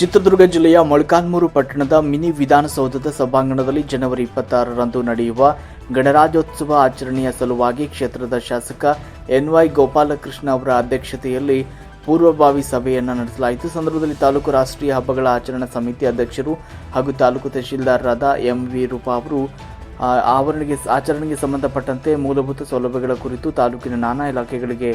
ಚಿತ್ರದುರ್ಗ ಜಿಲ್ಲೆಯ ಮೊಳಕಾನ್ಮೂರು ಪಟ್ಟಣದ ಮಿನಿ ವಿಧಾನಸೌಧದ ಸಭಾಂಗಣದಲ್ಲಿ ಜನವರಿ ಇಪ್ಪತ್ತಾರರಂದು ನಡೆಯುವ ಗಣರಾಜ್ಯೋತ್ಸವ ಆಚರಣೆಯ ಸಲುವಾಗಿ ಕ್ಷೇತ್ರದ ಶಾಸಕ ಎನ್ವೈ ಗೋಪಾಲಕೃಷ್ಣ ಅವರ ಅಧ್ಯಕ್ಷತೆಯಲ್ಲಿ ಪೂರ್ವಭಾವಿ ಸಭೆಯನ್ನು ನಡೆಸಲಾಯಿತು. ಸಂದರ್ಭದಲ್ಲಿ ತಾಲೂಕು ರಾಷ್ಟ್ರೀಯ ಹಬ್ಬಗಳ ಆಚರಣಾ ಸಮಿತಿ ಅಧ್ಯಕ್ಷರು ಹಾಗೂ ತಾಲೂಕು ತಹಶೀಲ್ದಾರರಾದ ಎಂ ವಿ ರೂಪಾ ಅವರು ಆವರಣೆಗೆ, ಆಚರಣೆಗೆ ಸಂಬಂಧಪಟ್ಟಂತೆ ಮೂಲಭೂತ ಸೌಲಭ್ಯಗಳ ಕುರಿತು ತಾಲೂಕಿನ ನಾನಾ ಇಲಾಖೆಗಳಿಗೆ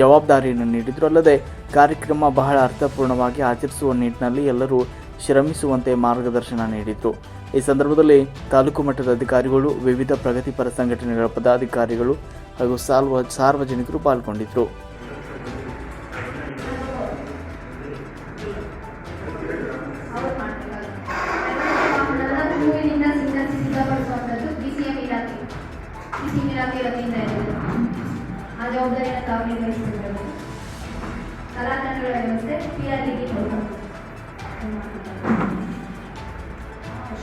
ಜವಾಬ್ದಾರಿಯನ್ನು ನೀಡಿದರು. ಅಲ್ಲದೆ ಕಾರ್ಯಕ್ರಮ ಬಹಳ ಅರ್ಥಪೂರ್ಣವಾಗಿ ಆಚರಿಸುವ ನಿಟ್ಟಿನಲ್ಲಿ ಎಲ್ಲರೂ ಶ್ರಮಿಸುವಂತೆ ಮಾರ್ಗದರ್ಶನ ನೀಡಿದರು ಈ ಸಂದರ್ಭದಲ್ಲಿ ತಾಲೂಕು ಮಟ್ಟದ ಅಧಿಕಾರಿಗಳು, ವಿವಿಧ ಪ್ರಗತಿಪರ ಸಂಘಟನೆಗಳ ಪದಾಧಿಕಾರಿಗಳು ಹಾಗೂ ಸಾರ್ವ ಸಾರ್ವಜನಿಕರು ಪಾಲ್ಗೊಂಡಿದ್ದರು ಆ ಜವಾಬ್ದಾರಿಯನ್ನು ತಾವು ನಿರ್ವಹಿಸಬೇಕು ಕಲಾತಂಡಗಳ ವ್ಯವಸ್ಥೆ ಪಿ ಆರ್ ಲಿಗೆ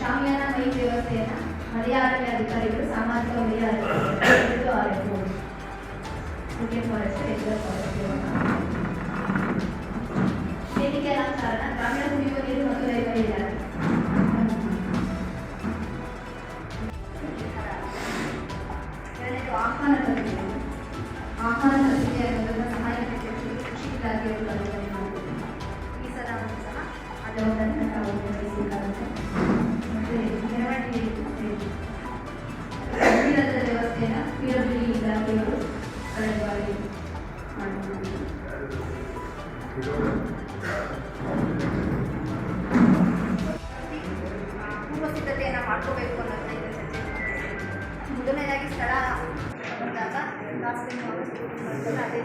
ಶಾಮಿಯಾನ ಮೈನ್ ವ್ಯವಸ್ಥೆಯನ್ನು ಮಲೆಯ ಅರಣ್ಯ ಅಧಿಕಾರಿಗಳು ಸಾಮಾಜಿಕ ವಲಯ ಅಧಿಕಾರಿಗಳು ಆರೈಕೆ ಮುಖ್ಯ ಫಾರೆಸ್ಟ್ ರೆಗ್ಯುಲರ್ ಫಾರೆಸ್ಟ್ ವೇದಿಕೆ ಅಲಂಕಾರಣ ಗ್ರಾಮೀಣ ಕುಡಿಯುವ ನೀರು ಮತ್ತು ರೈತರ ಇಲಾಖೆ ಎರಡನೇದು ಆಹ್ವಾನ ತರಬೇತಿ ಪೂರ್ವ ಸಿದ್ಧತೆಯನ್ನು ಮಾಡ್ಕೋಬೇಕು ಅನ್ನೋದನ್ನ ಮಾಡ್ತೀವಿ. ಮೊದಲನೇದಾಗಿ ಸ್ಥಳ ಬಂದಾಗ ಲಾಸ್ಟ್ ಟೈಮ್ ಅದೇ